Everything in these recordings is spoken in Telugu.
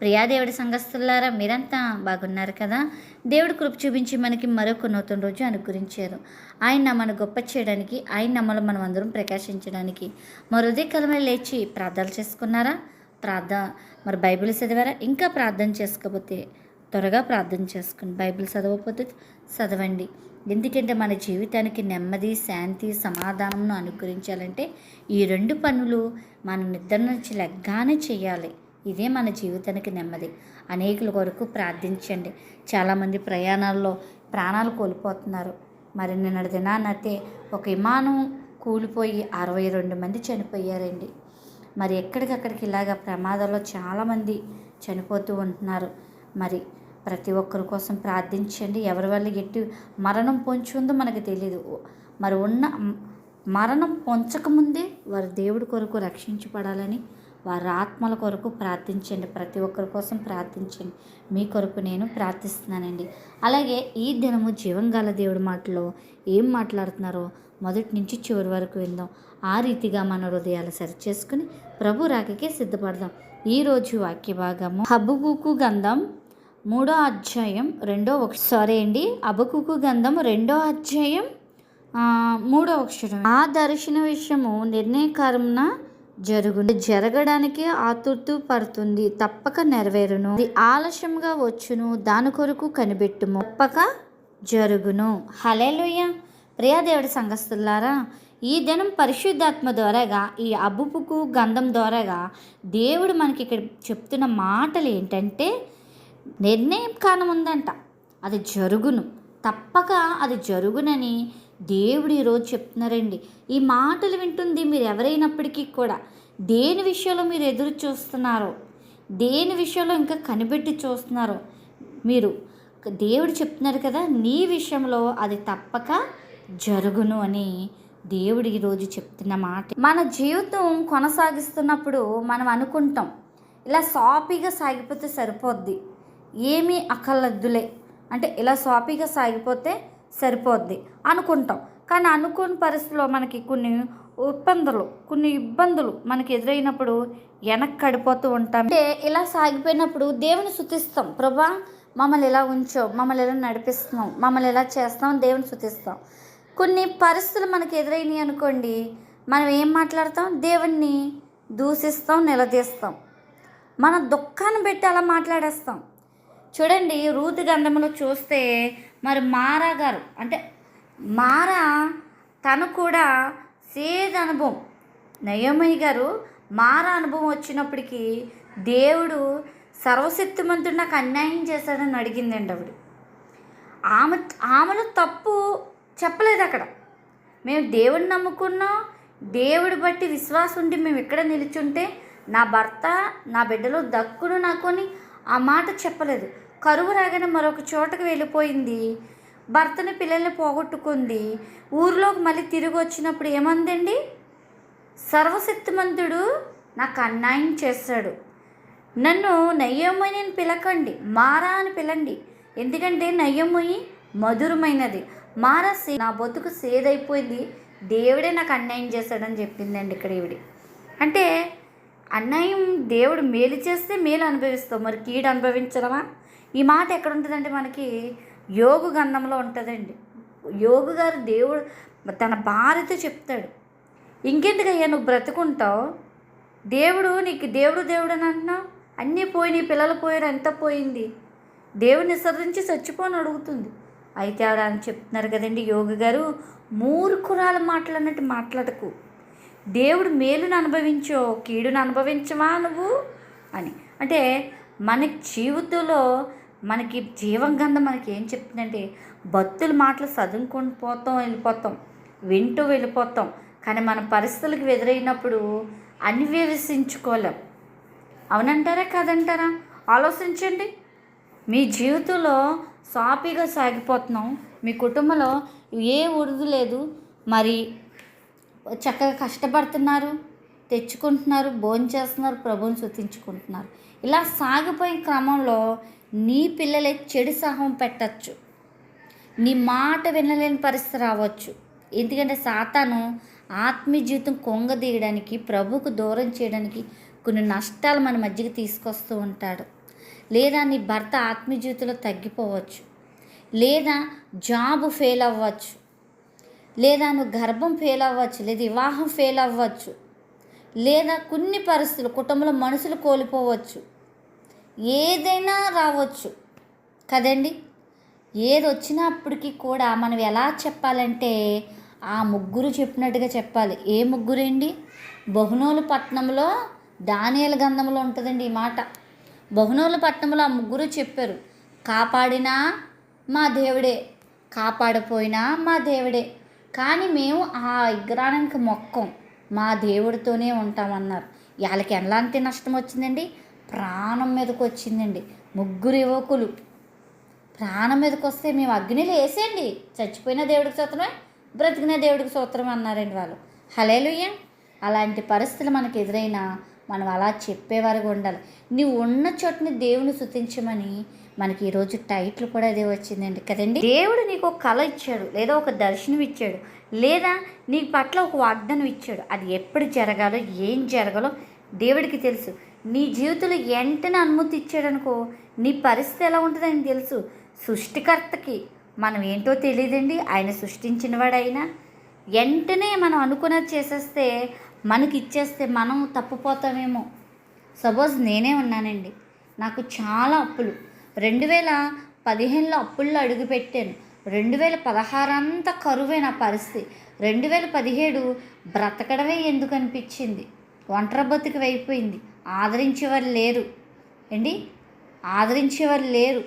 ప్రియాదేవుడి సంఘస్థులారా మీరంతా బాగున్నారు కదా? దేవుడు కృప చూపించి మనకి మరొక నూతన రోజు అనుగ్రహించారు. ఆయన మన గొప్ప చేయడానికి ఆయన నమ్మలో మనం అందరం ప్రకాశించడానికి. మరుదే ఉదయకాలమే లేచి ప్రార్థనలు చేసుకున్నారా? ప్రార్థన మరి బైబిల్ చదివారా? ఇంకా ప్రార్థన చేసుకోకపోతే త్వరగా ప్రార్థన చేసుకుని బైబిల్ చదవకపోతే చదవండి. ఎందుకంటే మన జీవితానికి నెమ్మది శాంతి సమాధానంను అనుగ్రహించాలంటే ఈ రెండు పనులు మన నిద్ర నుంచి లెగ్గానే చేయాలి. ఇదే మన జీవితానికి నెమ్మది. అనేకుల కొరకు ప్రార్థించండి. చాలామంది ప్రయాణాల్లో ప్రాణాలు కోల్పోతున్నారు. మరి నిన్నటి దినానైతే ఒక విమానం కూలిపోయి అరవై రెండు మంది చనిపోయారండి. మరి ఎక్కడికక్కడికి ఇలాగ ప్రమాదాల్లో చాలామంది చనిపోతూ ఉంటున్నారు. మరి ప్రతి ఒక్కరి కోసం ప్రార్థించండి. ఎవరి వల్ల ఎట్టి మరణం పొంచి ఉందో మనకు తెలియదు మరి ఉన్న మరణం పొంచకముందే వారు దేవుడి కొరకు రక్షించబడాలని వారి ఆత్మల కొరకు ప్రార్థించండి. ప్రతి ఒక్కరి కోసం ప్రార్థించండి. మీ కొరకు నేను ప్రార్థిస్తున్నానండి. అలాగే ఈ దినము జీవంగాల దేవుడి మాటలో ఏం మాట్లాడుతున్నారో మొదటి నుంచి చివరి వరకు విందాం. ఆ రీతిగా మన హృదయాలు సరిచేసుకుని ప్రభు రాకకే సిద్ధపడదాం. ఈరోజు వాక్య భాగము హబ్బుకు గంధం మూడో అధ్యాయం రెండో ఒక సారీ అండి అబకుకు గంధం రెండో అధ్యాయం మూడో అక్షరం ఆ దర్శన విషయము నిర్ణయకారమున జరుగును. జరగడానికి ఆతుర్తు పడుతుంది. తప్పక నెరవేరును. అది ఆలస్యంగా వచ్చును. దాని కొరకు కనిపెట్టుము. తప్పక జరుగును. హలేలుయ్య ప్రియాదేవుడి సంఘస్థులారా ఈ దినం పరిశుద్ధాత్మ ద్వారాగా ఈ అబ్బుపుకు గంధం ద్వారాగా దేవుడు మనకి ఇక్కడ చెప్తున్న మాటలు ఏంటంటే నిర్ణయం కానముందంట. అది జరుగును. తప్పక అది జరుగునని దేవుడు ఈరోజు చెప్తున్నారండి. ఈ మాటలు వింటుంది మీరు ఎవరైనప్పటికీ కూడా. దేని విషయంలో మీరు ఎదురు చూస్తున్నారో దేని విషయంలో ఇంకా కనిపెట్టి చూస్తున్నారో మీరు దేవుడు చెప్తున్నారు కదా నీ విషయంలో అది తప్పక జరుగును అని దేవుడు ఈరోజు చెప్తున్న మాట. మన జీవితం కొనసాగిస్తున్నప్పుడు మనం అనుకుంటాం ఇలా సాఫీగా సాగిపోతే సరిపోద్ది. ఏమీ అక్కర్లద్దులే అంటే ఇలా సాఫీగా సాగిపోతే సరిపోద్ది. అనుకుంటాం. కానీ అనుకోని పరిస్థితిలో మనకి కొన్ని ఇబ్బందులు కొన్ని ఇబ్బందులు మనకి ఎదురైనప్పుడు వెనక్కి కడిపోతూ ఉంటాం. అంటే ఇలా సాగిపోయినప్పుడు దేవుని శుతిస్తాం ప్రభా మమ్మల్ని ఇలా ఉంచో మమ్మల్ని ఇలా నడిపిస్తున్నాం మమ్మల్ని ఇలా చేస్తాం దేవుని శుతిస్తాం కొన్ని పరిస్థితులు మనకి ఎదురైనాయి అనుకోండి మనం ఏం మాట్లాడతాం? దేవుణ్ణి దూషిస్తాం నిలదీస్తాం. మన దుఃఖాన్ని పెట్టి అలా మాట్లాడేస్తాం. చూడండి రూతు గంధములో చూస్తే మరి మారా గారు అంటే మారా తను కూడా సేద్ అనుభవం. నయోమయ్య గారు మారా అనుభవం వచ్చినప్పటికీ దేవుడు సర్వశక్తిమంతుడు నాకు అన్యాయం చేశాడని అడిగిందండి ఆవిడ. ఆమె ఆమెలో తప్పు చెప్పలేదు అక్కడ. మేము దేవుడిని నమ్ముకున్నాం దేవుడి బట్టి విశ్వాసం ఉండి మేము ఇక్కడ నిలుచుంటే నా భర్త నా బిడ్డలో దక్కును నాకుని ఆ మాట చెప్పలేదు. కరువు రాగానే మరొక చోటకు వెళ్ళిపోయింది. భర్తని పిల్లల్ని పోగొట్టుకుంది. ఊరిలోకి మళ్ళీ తిరిగి వచ్చినప్పుడు ఏమందండి? సర్వశక్తిమంతుడు నాకు అన్యాయం చేశాడు. నన్ను నయ్యమ్మని పిలకండి. మారా అని పిలండి. ఎందుకంటే నయ్యమ్మయి మధురమైనది. మారా సే నా బతుకు సేదైపోయింది. దేవుడే నాకు అన్యాయం చేశాడని చెప్పిందండి ఇక్కడ ఈవిడి. అంటే అన్యాయం దేవుడు మేలు చేస్తే మేలు అనుభవిస్తాం మరి కీడు అనుభవించడమా? ఈ మాట ఎక్కడ ఉంటుందంటే మనకి? యోగు గంధంలో ఉంటుందండి. యోగు గారు దేవుడు తన భార్యతో చెప్తాడు. ఇంకెందుకయ్యా నువ్వు బ్రతుకుంటావు? దేవుడు నీకు దేవుడు దేవుడు అని అంటున్నావు? అన్నీ పోయినాయి పిల్లలు పోయారు ఎంత పోయింది? దేవుడిని విసర్జించి చచ్చిపోని అడుగుతుంది. అయితే ఆవిడ అని చెప్తున్నారు కదండి యోగి గారు మూర్ఖురాల మాట్లాడినట్టు మాట్లాడకు. దేవుడు మేలును అనుభవించో కీడును అనుభవించవా నువ్వు? అని. అంటే మన జీవితంలో మనకి జీవం గంధం మనకి ఏం చెప్తుందంటే భక్తుల మాటలు చదువుకొని పోతాం వెళ్ళిపోతాం వింటూ వెళ్ళిపోతాం. కానీ మన పరిస్థితులకు ఎదురైనప్పుడు అన్వేషించుకోలేం అవునంటారా కాదంటారా? ఆలోచించండి. మీ జీవితంలో సాఫీగా సాగిపోతున్నాం. మీ కుటుంబంలో ఏ ఉరుదు లేదు. మరి చక్కగా కష్టపడుతున్నారు తెచ్చుకుంటున్నారు భోజనం చేస్తున్నారు ప్రభుని శృతించుకుంటున్నారు ఇలా సాగిపోయే క్రమంలో నీ పిల్లలే చెడు సహం పెట్టచ్చు. నీ మాట వినలేని పరిస్థితి రావచ్చు. ఎందుకంటే సాతాను ఆత్మీయ జీవితం కొంగదీయడానికి ప్రభుకు దూరం చేయడానికి కొన్ని నష్టాలు మన మధ్యకి తీసుకొస్తూ ఉంటాడు. లేదా నీ భర్త ఆత్మీయ జీవితంలో తగ్గిపోవచ్చు. లేదా జాబ్ ఫెయిల్ అవ్వచ్చు. లేదా నువ్వు గర్భం ఫెయిల్ అవ్వచ్చు లేదా వివాహం ఫెయిల్ అవ్వచ్చు లేదా కొన్ని పరిస్థితులు కుటుంబంలో మనుషులు కోల్పోవచ్చు ఏదైనా రావచ్చు. కదండి? ఏది వచ్చినప్పటికీ కూడా మనం ఎలా చెప్పాలంటే ఆ ముగ్గురు చెప్పినట్టుగా చెప్పాలి. ఏ ముగ్గురండి బహునోలు పట్టణంలో దానియల గంధంలో ఉంటుందండి ఈ మాట. బహునోలు పట్టణంలో ఆ ముగ్గురు చెప్పారు కాపాడినా మా దేవుడే కాపాడపోయినా మా దేవుడే. కానీ మేము ఆ విగ్రహానికి మొక్కం. మా దేవుడితోనే ఉంటామన్నారు. వాళ్ళకి ఎలాంటి నష్టం వచ్చిందండి? ప్రాణం మీదకి వచ్చిందండి. ముగ్గురు యువకులు. ప్రాణం మీదకి వస్తే మేము అగ్నిలో వేసేయండి. చచ్చిపోయిన దేవుడికి సూత్రమే బ్రతికిన దేవుడికి సూత్రమే అన్నారండి వాళ్ళు. హలేలుయ్య అలాంటి పరిస్థితులు మనకు ఎదురైనా మనం అలా చెప్పేవారుగా ఉండాలి. నీవు ఉన్న చోటుని దేవుని శుతించమని మనకి ఈరోజు టైటిల్ కూడా అదే వచ్చిందండి కదండి? దేవుడు నీకు ఒక కళ ఇచ్చాడు లేదా ఒక దర్శనం ఇచ్చాడు లేదా నీ పట్ల ఒక వాగ్దానం ఇచ్చాడు. అది ఎప్పుడు జరగాలో ఏం జరగాలో దేవుడికి తెలుసు. నీ జీవితంలో వెంటనే అనుమతి ఇచ్చాడనుకో నీ పరిస్థితి ఎలా ఉంటుందని తెలుసు. సృష్టికర్తకి మనం ఏంటో తెలియదండి. ఆయన సృష్టించినవాడైనా వెంటనే మనం అనుకున్నది చేసేస్తే మనకి ఇచ్చేస్తే మనం తప్పిపోతామేమో. సపోజ్ నేనే ఉన్నానండి. నాకు చాలా అప్పులు. రెండు వేల పదిహేనులో అప్పుల్లో అడుగుపెట్టాను రెండు వేల పదహారు అంతా కరువే నా పరిస్థితి. రెండు వేల పదిహేడు బ్రతకడమే ఎందుకు అనిపించింది? ఒంటరి బతుకు అయిపోయింది. ఆదరించేవారు లేరు. ఏంటి? ఆదరించేవారు లేరు.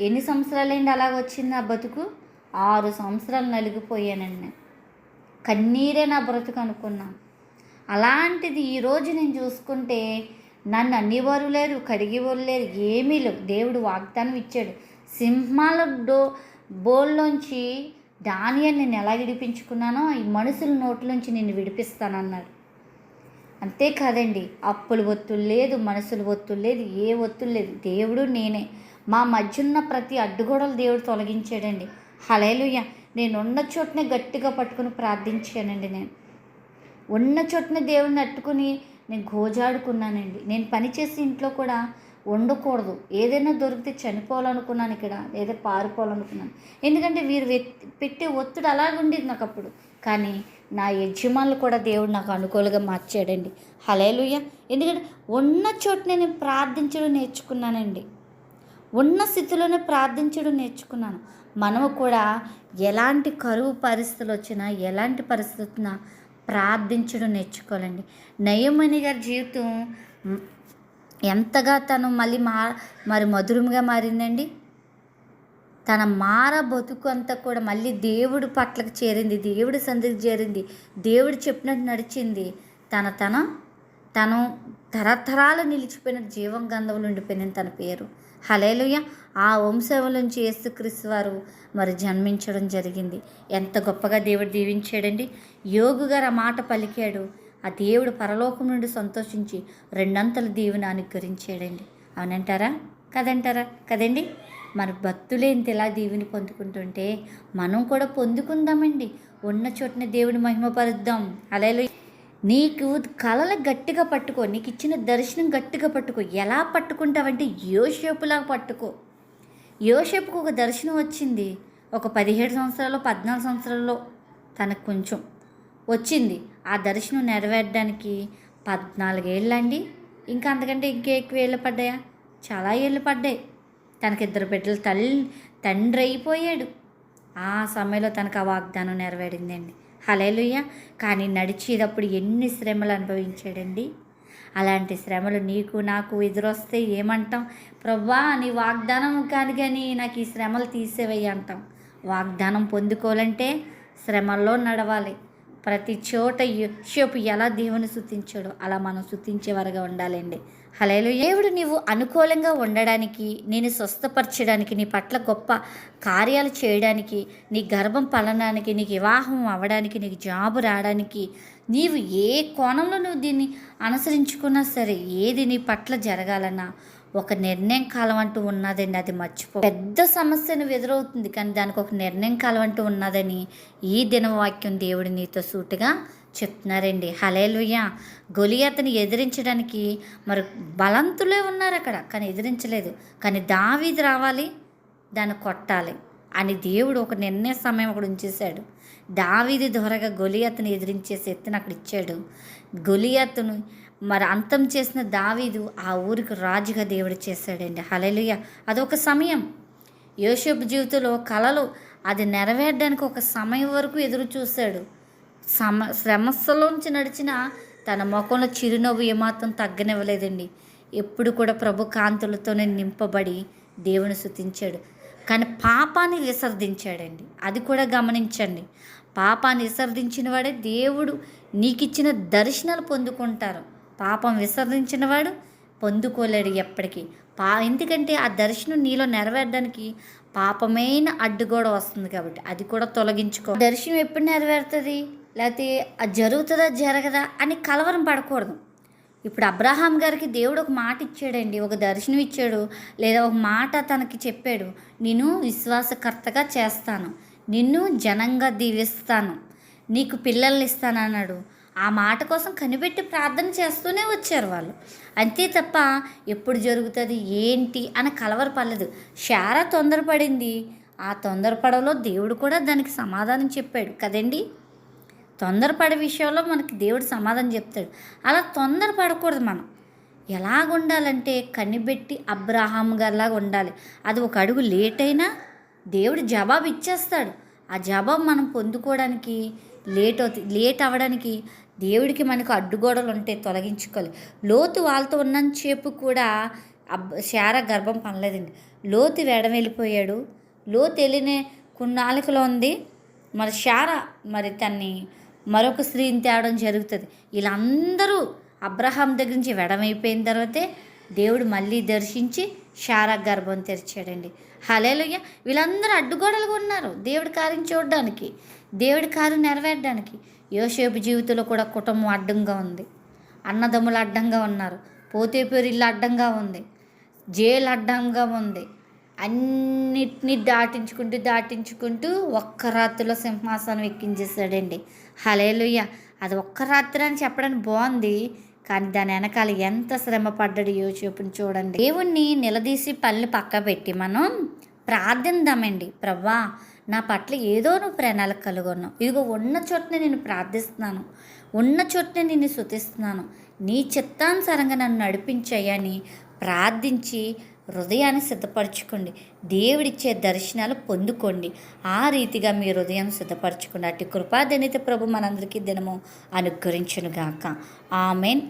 ఎన్ని సంవత్సరాలైంది అలాగ వచ్చింది ఆ బతుకు? ఆరు సంవత్సరాలు నలిగిపోయానండి. నేను కన్నీరే నా బ్రతుకు అనుకున్నాను. అలాంటిది ఈరోజు నేను చూసుకుంటే నన్ను అన్నివారు లేరు కడిగేవారు లేరు ఏమీ లేవు. దేవుడు వాగ్దానం ఇచ్చాడు. సింహాల డో బోల్లోంచి డానియల్ నేను ఎలా విడిపించుకున్నానో ఈ మనుషుల నోట్లోంచి నేను విడిపిస్తానన్నాడు. అంతేకాదండి అప్పులు ఒత్తులు లేదు మనసులు ఒత్తులు లేదు ఏ ఒత్తులు లేదు. దేవుడు నేనే. మా మధ్య ఉన్న ప్రతి అడ్డుగోడలు దేవుడు తొలగించాడండి. హలేలుయ్య నేను ఉన్న చోటనే గట్టిగా పట్టుకుని ప్రార్థించానండి నేను. ఉన్న చోటనే దేవుడిని అట్టుకుని నేను గోజాడుకున్నానండి. నేను పనిచేసే ఇంట్లో కూడా వండకూడదు. ఏదైనా దొరికితే చనిపోవాలనుకున్నాను ఇక్కడ ఏదో పారిపోవాలనుకున్నాను. ఎందుకంటే వీరు పెట్టే ఒత్తిడి అలాగుండేది నాకు అప్పుడు. కానీ నా యజమానులు కూడా దేవుడు నాకు అనుకూలంగా మార్చాడండి. హలేలుయ్య ఎందుకంటే ఉన్న చోటనే నేను ప్రార్థించడం నేర్చుకున్నానండి. ఉన్న స్థితిలోనే ప్రార్థించడం నేర్చుకున్నాను. మనము కూడా ఎలాంటి కరువు పరిస్థితులు వచ్చినా ఎలాంటి పరిస్థితి వచ్చినా ప్రార్థించడం నేర్చుకోవాలండి. నయమణి గారి జీవితం ఎంతగా తను మళ్ళీ మా మరి మధురంగా మారిందండి? తన మార బతుకు అంతా కూడా మళ్ళీ దేవుడి పట్లకు చేరింది దేవుడి సంధికి చేరింది దేవుడు చెప్పినట్టు నడిచింది. తన తన తను తరతరాలు నిలిచిపోయిన జీవం గంధంలో ఉండిపోయిన తన పేరు. హలేలుయ ఆ వంశం నుంచి యేసుక్రీస్తు వారు మరి జన్మించడం జరిగింది. ఎంత గొప్పగా దేవుడు దీవించాడండి. యోగు గారు ఆ మాట పలికాడు. ఆ దేవుడు పరలోకం నుండి సంతోషించి రెండంతల దేవుని అనుగ్రహించాడండి అవునంటారా? కదంటారా? కదండి? మన భక్తులేంత ఇలా దీవిని పొందుకుంటుంటే మనం కూడా పొందుకుందామండి. ఉన్న చోటనే దేవుని మహిమపరుద్దాం. అలా నీకు కళలు గట్టిగా పట్టుకో నీకు ఇచ్చిన దర్శనం గట్టిగా పట్టుకో. ఎలా పట్టుకుంటావంటే యోషేపులా పట్టుకో. యోషేపుకు ఒక దర్శనం వచ్చింది. ఒక పదిహేడు సంవత్సరాలు పద్నాలుగు సంవత్సరాల్లో తనకు కొంచెం వచ్చింది. ఆ దర్శనం నెరవేరడానికి పద్నాలుగేళ్ళండి. ఇంకా అంతకంటే ఇంకే ఎక్కువ ఏళ్ళు పడ్డాయా? చాలా ఏళ్ళు పడ్డాయి. తనకి ఇద్దరు బిడ్డలు తల్లి తండ్రి అయిపోయాడు. ఆ సమయంలో తనకు ఆ వాగ్దానం నెరవేరిందండి. హలేలుయ్య కానీ నడిచేటప్పుడు ఎన్ని శ్రమలు అనుభవించాడండి. అలాంటి శ్రమలు నీకు నాకు ఎదురొస్తే ఏమంటాం? ప్రవ్వా నీ వాగ్దానం కాదు కానీ నాకు ఈ శ్రమలు తీసేవయ్యి అంటాం. వాగ్దానం పొందుకోవాలంటే శ్రమల్లో నడవాలి. ప్రతి చోట యోషేపు ఎలా దేవుని శుతించాడో అలా మనం శుతించేవారుగా ఉండాలండి. హలేలు దేవుడు నీవు అనుకూలంగా ఉండడానికి నేను స్వస్థపరచడానికి నీ పట్ల గొప్ప కార్యాలు చేయడానికి నీ గర్భం పలనానికి నీకు వివాహం అవ్వడానికి నీకు జాబు రావడానికి నీవు ఏ కోణంలో నువ్వు దీన్ని అనుసరించుకున్నా సరే ఏది నీ పట్ల జరగాలన్నా ఒక నిర్ణయం కాలం అంటూ ఉన్నదండి అది మర్చిపో. పెద్ద సమస్యను ఎదురవుతుంది కానీ దానికి ఒక నిర్ణయం కాలం అంటూ ఉన్నదని ఈ దినవాక్యం దేవుడు నీతో సూటిగా చెప్తున్నారండి. హలేలుయ్య గొలియాతని ఎదిరించడానికి మరి బలంతులే ఉన్నారు అక్కడ కానీ ఎదిరించలేదు. కానీ దావీది రావాలి దాన్ని కొట్టాలి. అని దేవుడు ఒక నిర్ణయ సమయం అక్కడ ఉంచేశాడు. దావీది దొరగా గొలియాతను ఎదిరించే శక్తిని అక్కడ ఇచ్చాడు. గొలియాతును మరి అంతం చేసిన దావీదు ఆ ఊరికి రాజుగా దేవుడు చేశాడండి. హలెలుయ అదొక సమయం. యోషపు జీవితంలో కళలు అది నెరవేర్డానికి ఒక సమయం వరకు ఎదురు చూశాడు సమ సమస్యలోంచి నడిచిన తన ముఖంలో చిరునవ్వు ఏమాత్రం తగ్గనివ్వలేదండి. ఎప్పుడు కూడా ప్రభు కాంతులతోనే నింపబడి దేవుని శుతించాడు కానీ పాపాన్ని విసర్జించాడండి. అది కూడా గమనించండి. పాపాన్ని విసర్జించిన వాడే దేవుడు నీకిచ్చిన దర్శనాలు పొందుకుంటారు. పాపం విసర్జించిన వాడు పొందుకోలేడు ఎప్పటికీ. పా ఎందుకంటే ఆ దర్శనం నీలో నెరవేరడానికి పాపమైన అడ్డుగోడ వస్తుంది కాబట్టి అది కూడా తొలగించుకో దర్శనం ఎప్పుడు నెరవేరుతుంది? లేకపోతే అది జరుగుతుందా జరగదా అని కలవరం పడకూడదు. ఇప్పుడు అబ్రహాం గారికి దేవుడు ఒక మాట ఇచ్చాడండి ఒక దర్శనం ఇచ్చాడు లేదా ఒక మాట తనకి చెప్పాడు నేను విశ్వాసకర్తగా చేస్తాను నిన్ను జనంగా దీవిస్తాను నీకు పిల్లల్ని ఇస్తానన్నాడు ఆ మాట కోసం కనిపెట్టి ప్రార్థన చేస్తూనే వచ్చారు వాళ్ళు. అంతే తప్ప ఎప్పుడు జరుగుతుంది ఏంటి అని కలవరపడలేదు శారా తొందరపడింది. ఆ తొందరపడలో దేవుడు కూడా దానికి సమాధానం చెప్పాడు. కదండీ? తొందరపడే విషయంలో మనకి దేవుడు సమాధానం చెప్తాడు. అలా తొందరపడకూడదు మనం. ఎలాగుండాలంటే కనిపెట్టి అబ్రహాం గారిలాగా ఉండాలి. అది ఒక అడుగు లేట్ అయినా దేవుడు జవాబు ఇచ్చేస్తాడు. ఆ జవాబు మనం పొందుకోవడానికి లేట్ అవుతుంది లేట్ అవ్వడానికి దేవుడికి మనకు అడ్డుగోడలు ఉంటే తొలగించుకోవాలి. లోతు వాళ్ళతో ఉన్నంతసేపు కూడా అబ్ శార గర్భం పనలేదండి. లోతు వేడం వెళ్ళిపోయాడు. లోతు వెళ్ళిన కొన్నాళ్ళకులో ఉంది. మరి శార మరి తన్ని మరొక స్త్రీని తేవడం జరుగుతుంది. వీళ్ళందరూ అబ్రహాం దగ్గర నుంచి వెడమైపోయిన తర్వాతే దేవుడు మళ్ళీ దర్శించి శారా గర్భం తెరిచాడండి. హలేలుయ్య వీళ్ళందరూ అడ్డుగోడలుగా ఉన్నారు దేవుడి కార్యం చూడడానికి దేవుడి కార్యం నెరవేర్చడానికి. యోసేపు జీవితంలో కూడా కుటుంబం అడ్డంగా ఉంది. అన్నదమ్ములు అడ్డంగా ఉన్నారు. పోతేపేరు ఇల్లు అడ్డంగా ఉంది. జైలు అడ్డంగా ఉంది. అన్నిటినీ దాటించుకుంటూ దాటించుకుంటూ ఒక్క రాత్రిలో సింహాసనం ఎక్కించేసాడండి హలేలుయ్య అది ఒక్క రాత్రి అని చెప్పడానికి బాగుంది కానీ దాని వెనకాల ఎంత శ్రమ పడ్డాడు యోసేపుని చూడండి. దేవుణ్ణి నిలదీసి పనులు పక్క పెట్టి మనం ప్రార్థిందామండి. ప్రవ్వా నా పట్ల ఏదో నువ్వు ప్రణాళిక కలుగొన్నావు. ఇదిగో ఉన్న చోటనే నేను ప్రార్థిస్తున్నాను. ఉన్న చోటనే నిన్ను శుతిస్తున్నాను నీ చిత్తానుసారంగా నన్ను నడిపించాయని ప్రార్థించి హృదయాన్ని సిద్ధపరచుకోండి. దేవుడిచ్చే దర్శనాలు పొందుకోండి. ఆ రీతిగా మీ హృదయం సిద్ధపరచుకోండి. అట్టి కృపాదనిత ప్రభు మనందరికీ దినము అనుగ్రహించునుగాక. ఆమెన్.